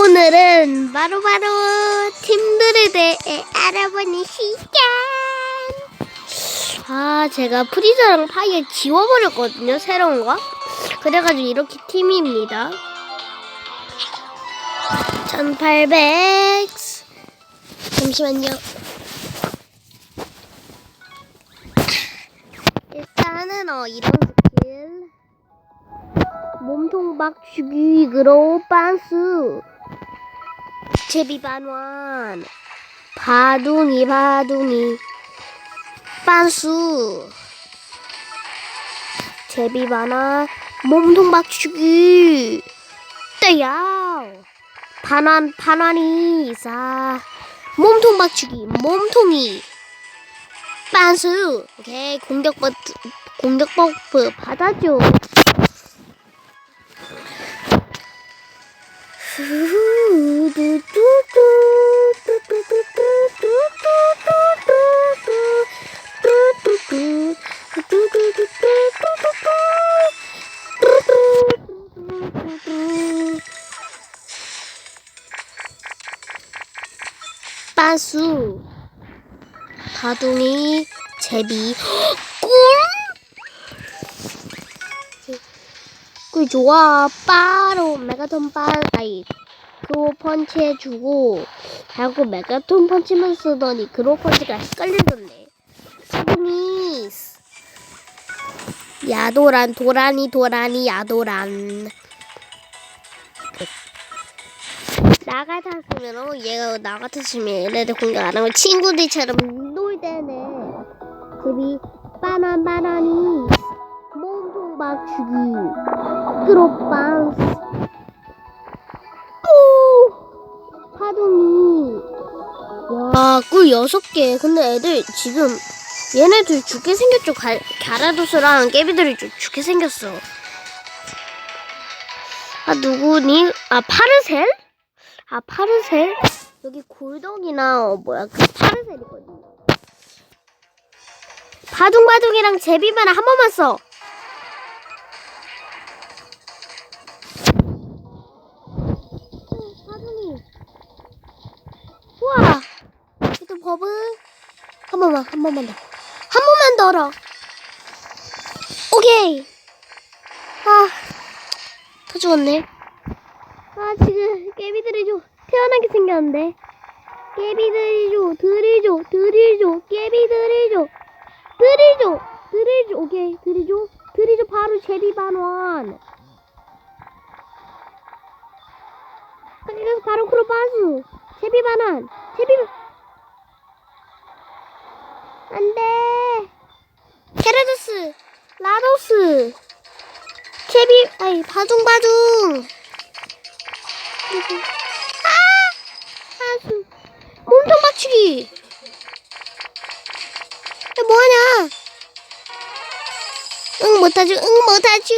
오늘은 바로 바로 팀들에 대해 알아보는 시간. 아, 제가 프리저랑 파이에 지워버렸거든요, 새로운 거. 그래가지고 이렇게 팀입니다. 1800. 잠시만요. 일단은, 어, 이런 스킬. 몸통 박치기 그로 빤스 제비 반환 바둥이 바둥이. 빤스 제비 반환 몸통 박치기. 떼야 반환 반환이 사 몸통 박치기 몸통이. 빤스 오케이 공격 버튼 공격 버프 받아줘 바둥이 제비. 꿀! 꿀 좋아 빠로 메가톤 빠 아이 그로 펀치 해주고 하고 메가톤 펀치만 쓰더니 그로 펀치가 헷갈려졌네. 바둥이 야도란 도란이 도란이 야도란. 나 같았으면 얘가 나 같았으면 얘네들 공격 안 하고 친구들처럼 놀대네 제비 바나 바나니 몸통 끌어빵스 오 파동이 와꿀 여섯 개 근데 애들 지금 얘네들 죽게 생겼죠 갈, 갸라도스랑 깨비들이 좀 죽게 생겼어 아 누구니? 아 파르셀? 아 파르셀? 여기 골동이나 어, 뭐야 그 파르셀이거든요. 바둥바둥이랑 제비만 한 번만 써. 어, 바둥이. 우와. 이도 버블. 한 번만 한 번만 더. 한 번만 더러. 오케이. 아. 다 죽었네. 아 지금 깨비들이 좀 태어나게 생겼는데 깨비들이 좀 들이 줘 들이 줘 깨비들이 줘 들이 줘 오케이. 들이 줘 바로 제비 반환 그래서 바로 크로바스. 제비 반환 제비 반 안돼. 케라도스. 라도스. 제비 아이 바둥 바둥. 아! 하수. 몸통 박치기. 야, 뭐하냐? 응, 못하죠. 응, 못하죠.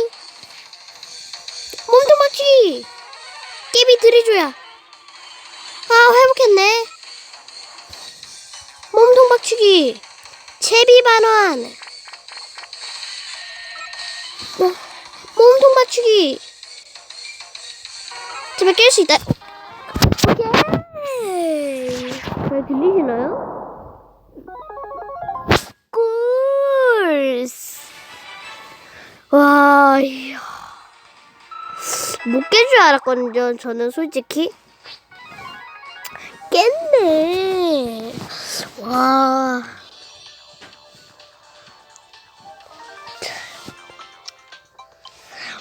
몸통 박치기. 깨비 들이줘야. 아, 회복했네. 몸통 박치기. 제비 반환. 어, 몸통 박치기. 제발 깰 수 있다. 오케이. 잘 들리시나요? 못 깰 줄 알았거든요. 저는 솔직히. 깼네. 와.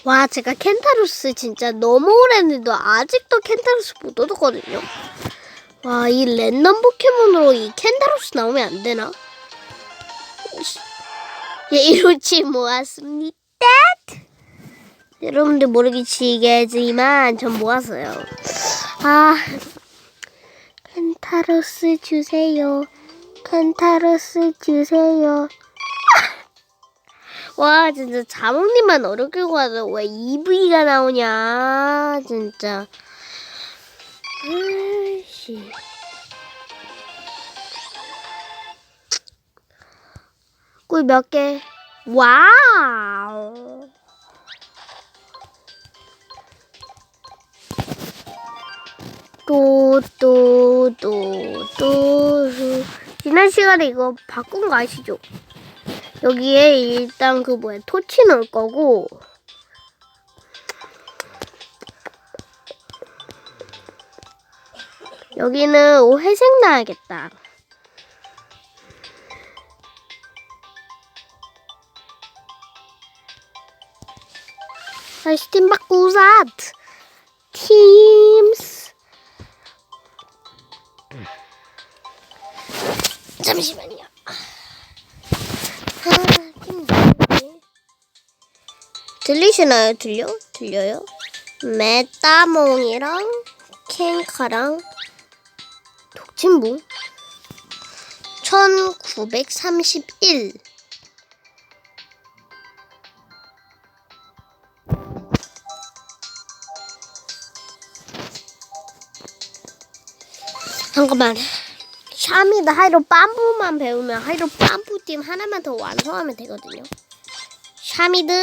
와, 제가 켄타로스 진짜 너무 오래 했는데 아직도 켄타로스 못 얻었거든요. 와, 이 랜덤 포켓몬으로 이 켄타로스 나오면 안 되나? 예, 이렇지 모았습니다. 여러분들 모르겠지만 전 모았어요. 아, 켄타로스 주세요. 켄타로스 주세요. 와 진짜 자몽님만 어렵게 구하다 왜 EV가 나오냐 진짜 아이씨 꿀 몇 개? 와우 또, 또, 또, 또. 지난 시간에 이거 바꾼 거 아시죠? 여기에 일단 그 뭐야, 토치 넣을 거고. 여기는 회색 놔야겠다. 다시 팀 바꾸자. 팀스. 잠시만요. 아? 들리시나요? 들려? 들려요? 메따몽이랑 캔카랑 독침부 1931 잠깐만 샤미드 하이로 빰부만 배우면 하이로 빰부 팀 하나만 더 완성하면 되거든요 샤미드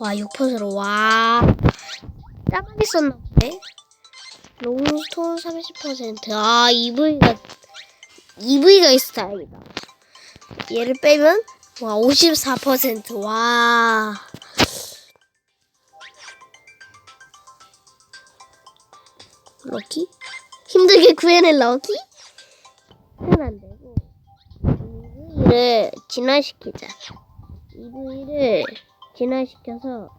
와 6%로 와 짜만이 썼나 보네 롱스톤 30%. 아, EV가, EV가 있어 다행이다. 얘를 빼면, 와, 54%. 와. 럭키? 힘들게 구해낸 럭키? 그건 안 되고. EV를 진화시키자. EV를 진화시켜서,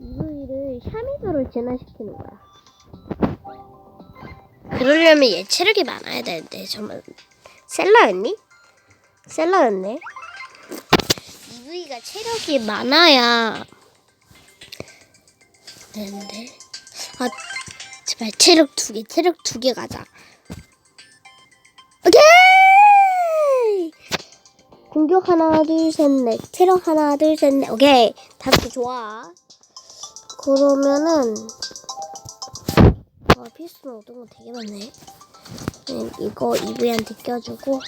EV를 샤미더로 진화시키는 거야. 그러려면 얘 체력이 많아야 되는데 정말 셀라였니? 셀라였네. EV가 체력이 많아야 되는데 아 제발 체력 두 개, 체력 두 개 가자. 오케이. 공격 하나 둘 셋 넷 체력 하나 둘 셋 넷 오케이 다섯 개 좋아. 그러면은 아 필수는 얻은 거 되게 많네. 네, 이거 이브이한테 껴주고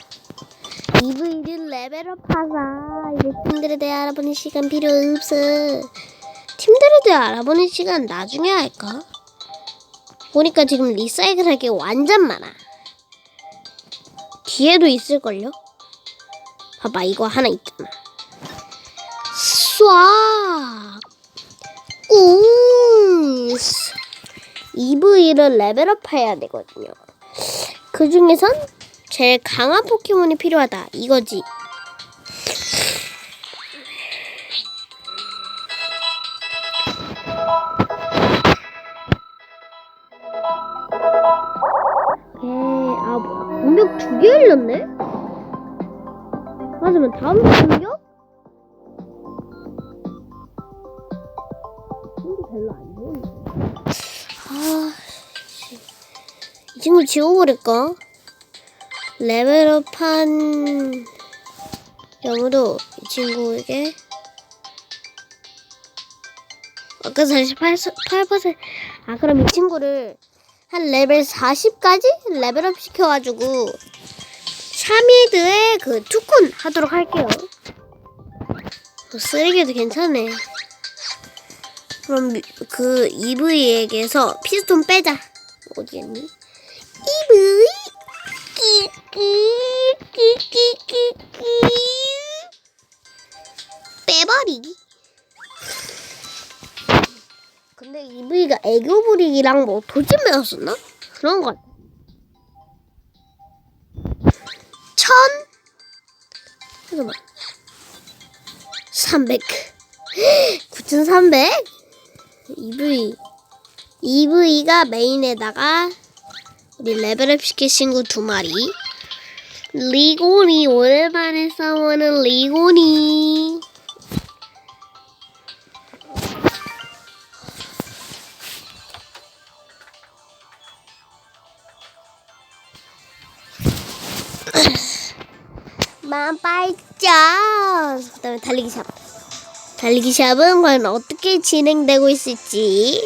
이브이를 레벨업 하자. 이제 팀들에 대해 알아보는 시간 필요 없어. 대해 알아보는 시간 나중에 할까? 보니까 지금 리사이클 할 게 완전 많아. 뒤에도 있을걸요? 봐봐 이거 하나 있잖아. 쏴! 우! EV를 레벨업 해야 되거든요. 그 중에선 제일 강한 포켓몬이 필요하다. 이거지. 별로 안 좋은데. 아, 씨. 이 친구 지워버릴까? 레벨업한 영으로 이 친구에게 아까 48%, 아, 그럼 이 친구를 한 레벨 40까지 레벨업 시켜가지고 샤미드의 그 투콘 하도록 할게요. 어, 쓰레기도 괜찮네. 그럼 미- 그 EV에게서 피스톤 빼자. 어디였니? EV 끼끼끼끼끼끼 빼버리기. 근데 EV가 애교 부리기랑 뭐 돌진 배웠었나? 그런 것 같아. 천 잠깐만 300 9300 EV EV가 메인에다가 우리 레벨업 시킬 친구 두 마리. 리고니 오랜만에 싸우는 리고니. 만발전 그다음에 달리기 샵 달리기 샵은 과연 어떻게 진행되고 있을지.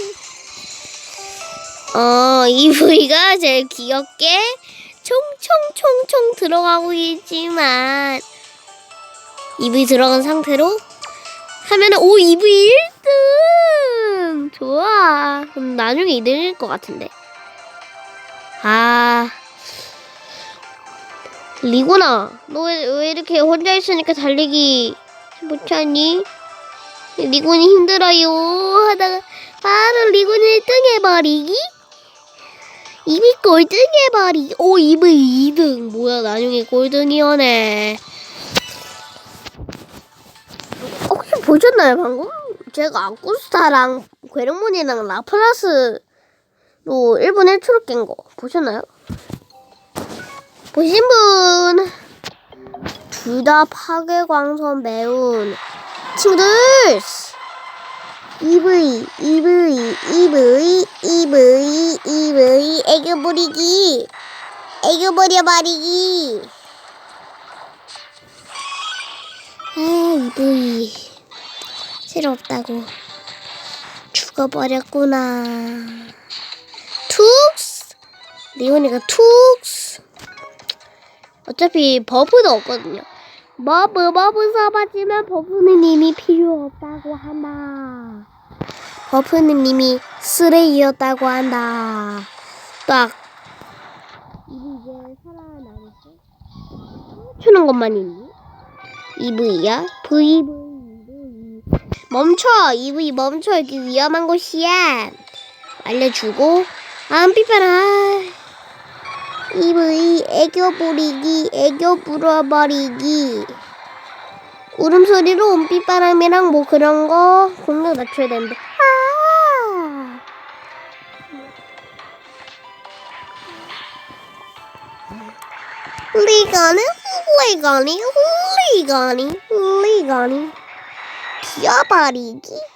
어 EV가 제일 귀엽게 총총총총 들어가고 있지만 EV 들어간 상태로 하면은 오 EV 1등! 좋아. 그럼 나중에 2등일 것 같은데. 아. 리고나 너왜왜 이렇게 혼자 있으니까 달리기 못하니 리곤이 힘들어요. 하다가 바로 리곤을 1등 해버리기? 이미 꼴등 해버리기 오 EV 2등. 뭐야 나중에 꼴등이어네. 혹시 보셨나요 방금? 제가 아쿠스타랑 괴력문이랑 라플라스로 1분 1초로 깬 거. 보셨나요? 보신 분? 둘 다 파괴광선 매운 친구들 EV EV EV EV EV 애교 부리기. 애교 부려버리기. 아 EV 필요 없다고. 죽어버렸구나. 툭스? 리온이가 툭스. 어차피 버프도 없거든요 버프 버프 써봤지만 버프는 이미 필요 없다고 한다. 버프는 이미 쓰레기였다고 한다. 딱. 이제 살아나겠어? 추는 것만 있니? EV야? VV EV 멈춰! EV 멈춰. 여기 위험한 곳이야. 알려주고. 안 삐빠라 EV 애교 부리기 애교 불어버리기. 울음소리로 온빛바람이랑 뭐 그런 거 공격 낮춰야 되는데. 아! 리가니 리가니 리가니 리가니. 튀어버리기.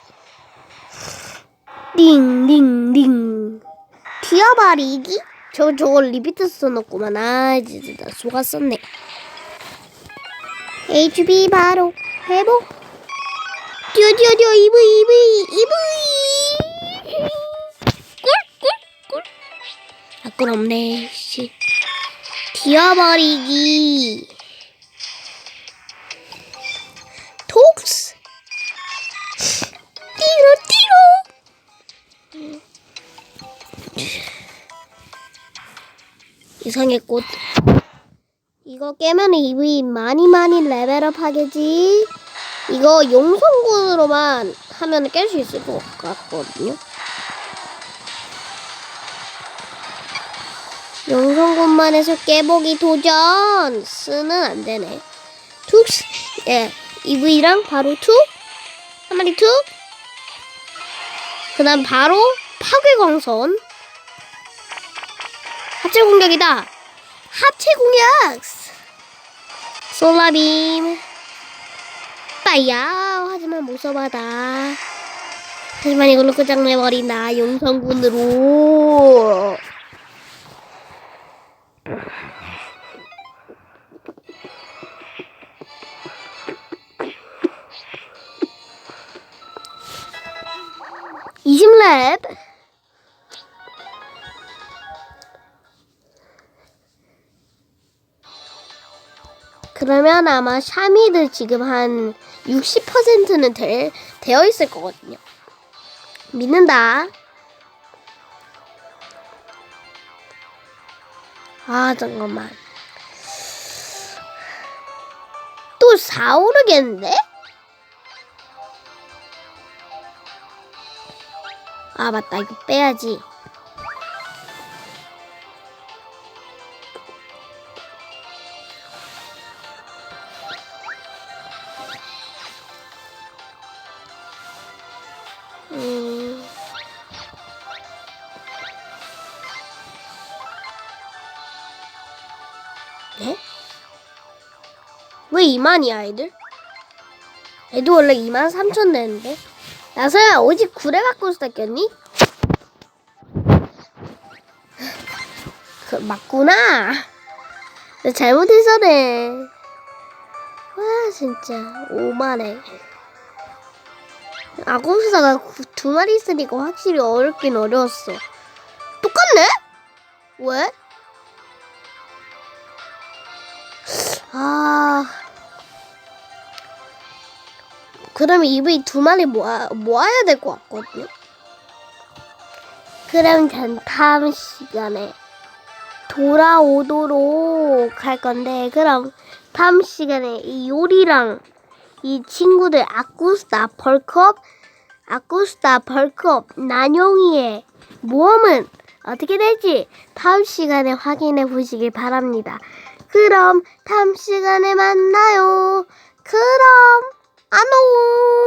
띵띵띵 튀어버리기 저 저걸 리피트 써놓고만 아 진짜 나 속았었네. HB 바로 회복. 뛰어 뛰어 뛰어 이브 이브 이브 꿀꿀꿀. 아 꿀 없네 씨. 튀어버리기. 톡스. 뛰어 뛰 이상의 꽃. 이거 깨면 EV 많이 많이 레벨업 하겠지. 이거 용성군으로만 하면 깰 수 있을 것 같거든요. 용성군만 해서 깨보기 도전! 쓰는 안 되네. 툭! 예, EV랑 바로 툭! 한 마리 툭! 그 다음 바로 파괴광선. 합체 공격이다. 합체 공격. 솔라빔. 빠야. 하지만 못 써봐다. 하지만 이걸로 끝장내버린다. 용성군으로. 이십 랩. 그러면 아마 샤미드 지금 한 60%는 되, 되어 있을 거거든요. 믿는다. 아, 잠깐만. 또 4 오르겠는데? 아, 맞다. 이거 빼야지. 2만이야, 애들? 애도 원래 2만 3천 내는데. 나서야 오직 9래 갖고 시작했니? 그, 맞구나. 나 잘못했어네. 와, 진짜. 5만에. 아공수사가 두 마리 있으니까 확실히 어렵긴 어려웠어. 똑같네? 왜? 아. 그러면 EV 두 마리 모아, 모아야 될 것 같거든요. 그럼 전 다음 시간에 돌아오도록 할 건데, 그럼 다음 시간에 이 요리랑 이 친구들 아쿠스타 벌컵, 아쿠스타 벌컵 난용이의 모험은 어떻게 될지 다음 시간에 확인해 보시길 바랍니다. 그럼 다음 시간에 만나요. 그럼 안녕.